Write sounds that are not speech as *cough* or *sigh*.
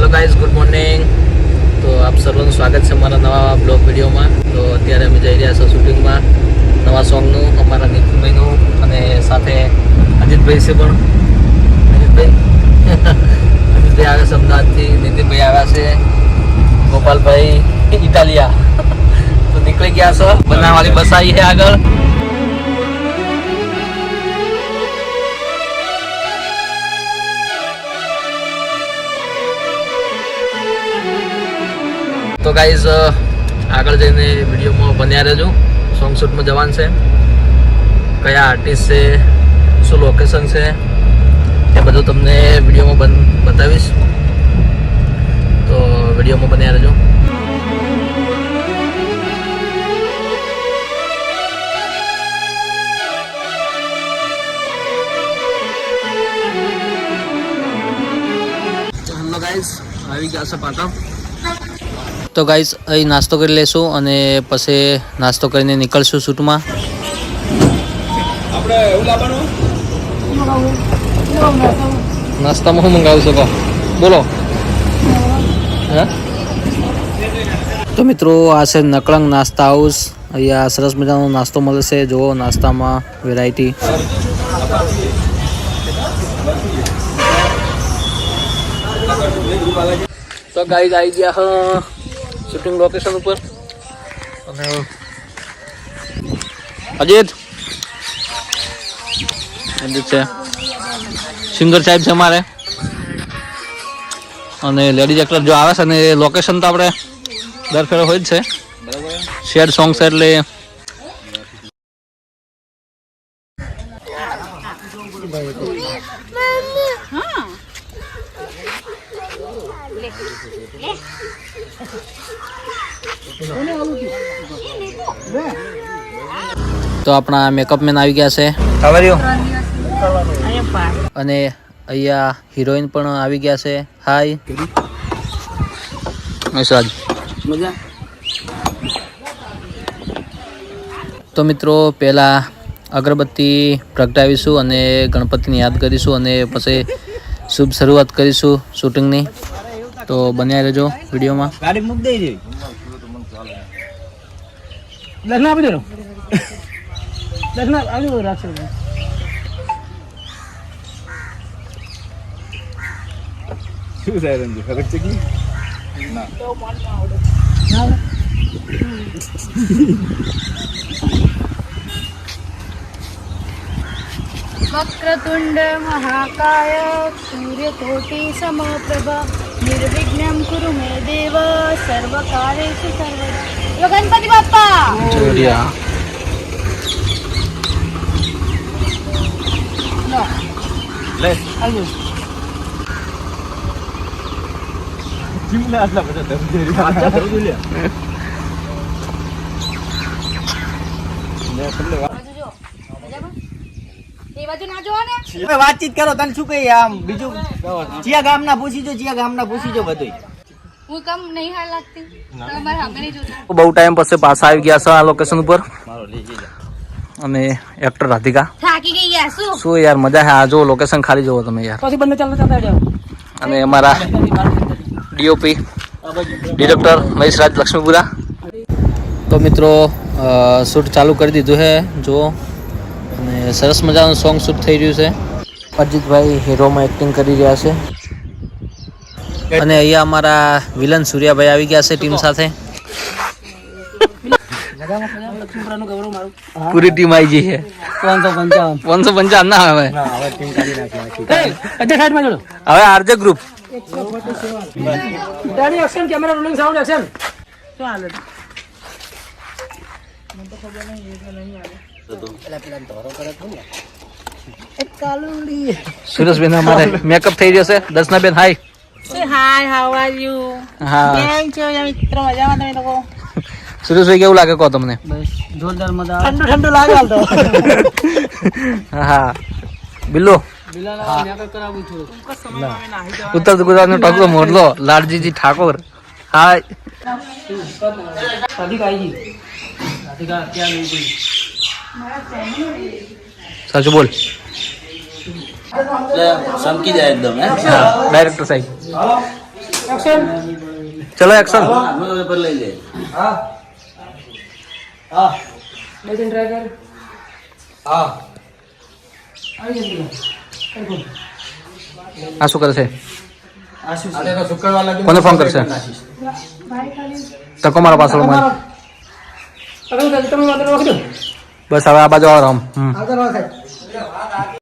Hello guys good morning તો આપ સર્વનું સ્વાગત છે અમારા નવા બ્લોગ વિડીયોમાં. તો અત્યારે અમે જઈ રહ્યા છીએ શૂટિંગમાં નવા સોંગનું, અમારા નીતિનભાઈનું અને સાથે અજીતભાઈ છે પણ. અજીતભાઈ? *laughs* અજીતભાઈ આવે છે અમદાવાદથી, નીતિનભાઈ આવ્યા છે. ગોપાલભાઈ, ઇટાલિયા. *laughs* તો નીકળી ગયા છો. બનાવવાની બસ આવી છે આગળ. તો ગાઈઝ આગળ જઈને વિડીયોમાં બન્યા રહેજો. સોંગ શૂટમાં જવાનું છે. કયા આર્ટિસ્ટ છે? શું લોકેશન છે? એ બધું તમને વિડીયોમાં બતાવીશ. તો વિડીયોમાં બન્યા રહેજો. હેલો ગાઈઝ આવી ગયા છે પાછા. તો ગાઈઝ અહીં નાસ્તો કરી લેશું અને પછી નાસ્તો કરીને નીકળશું શૂટમાં. લાવવાનું? નાસ્તામાં શું મંગાવી શકો બોલો. હે? તો મિત્રો આ છે નકળંગ નાસ્તા હાઉસ અહીંયા સરસ મજાનો નાસ્તો મળે છે. જુઓ નાસ્તામાં વેરાયટી તો ગાઈઝ આવી ગયા હા. શૂટિંગ લોકેશન ઉપર? અને અજીત? અજીત છે. સિંગર સાહેબ છે અમારે. અને લેડીઝ એક્ટર જો આવે છે ને એ લોકેશન તો આપણે દર ફેરો હોય જ છે. શેડ સોંગ છે એટલે તો આપણા મેકઅપ મેન આવી ગયા છે. અને અહીંયા હિરોઈન પણ આવી ગયા છે. હાય મજા? તો મિત્રો પહેલાં અગરબત્તી પ્રગટાવીશું અને ગણપતિને યાદ કરીશું અને પછી શુભ શરૂઆત કરીશું શૂટિંગની. तो बनिया रहो वीडियो में गाड़ी मुक दे जे देखना भी दे रहा हूँ देखना आलू रख वक्रतुंड महाकाय सूर्यकोटी समप्रभा સર્વિઘ્નમ કુરુ મે દેવ સર્વ કાર્યેષુ સર્વ ગણપતિ બાપ્પા જોડિયા લો લે આજો જીમલા આટલા બધા ધમધેરી આટલા ધમધેરી લે તમને હવે વાતચીત કરો તને શું કહી આમ બીજું? ચિયા ગામના પૂછી જો ચિયા ગામના પૂછી જો બધું હું કમ નહીં હાલ લાગતી. બહુ ટાઈમ પછી પાછા આવી ગયા છે આ લોકેશન ઉપર? અને એક્ટર રાધિકા? થાકી ગઈ યાર શું? શું યાર મજા છે? આ જો લોકેશન ખાલી જોવો તમે યાર. પછી બંને ચાલતા ચાલો જાવ અને અમારા ડીઓપી ડિરેક્ટર મહેશરાજ લક્ષ્મીપુરા. તો મિત્રો શૂટ ચાલુ કરી દીધું છે. જુઓ અને સરસ મજાનું સોંગ શૂટ થઈ રહ્યું છે. અજીતભાઈ હીરોમાં એક્ટિંગ કરી રહ્યા છે. અને અહીંયા અમારા વિલન સૂર્યાભાઈ આવી ગયા છે ટીમ સાથે. લક્ષ્મીપુરાનું ગૌરવ મારું પૂરી ટીમ આવી ગઈ છે. પાંચસો પંચાવન. ના હવે અધ્યક્ષ સાઈડમાં જોડો. હવે RJ group action camera rolling sound action હાલે સુરેશબેન અમારે મેકઅપ થઈ રહ્યો છે Darshana ben hi hi how are you હા. કેમ છો? મિત્રો મજામાં તમે લોકો? સુરેશભાઈ કેવું લાગે કહો તમને? જોરદાર મજા ઠંડુ ઠંડુ લાગે હાલ તો. હા. બિલ્લો? ઉત્તર ગુજરાત નો ટોકરો મોરલો લાલજીજી ઠાકોર. હાય રાધિકા આવી ગઈ રાધિકા ક્યાં સાચું બોલ. સમકી જાય એકદમ હે? ડાયરેક્ટર સાહેબ. એક્શન ચલો એક્શન ત્રણ ટ્રાય હા આ શું કરશે? કોને ફોન કરશે? તકો મારા. પાછળ તમે બસ હવે આ બાજુ આવો રામ.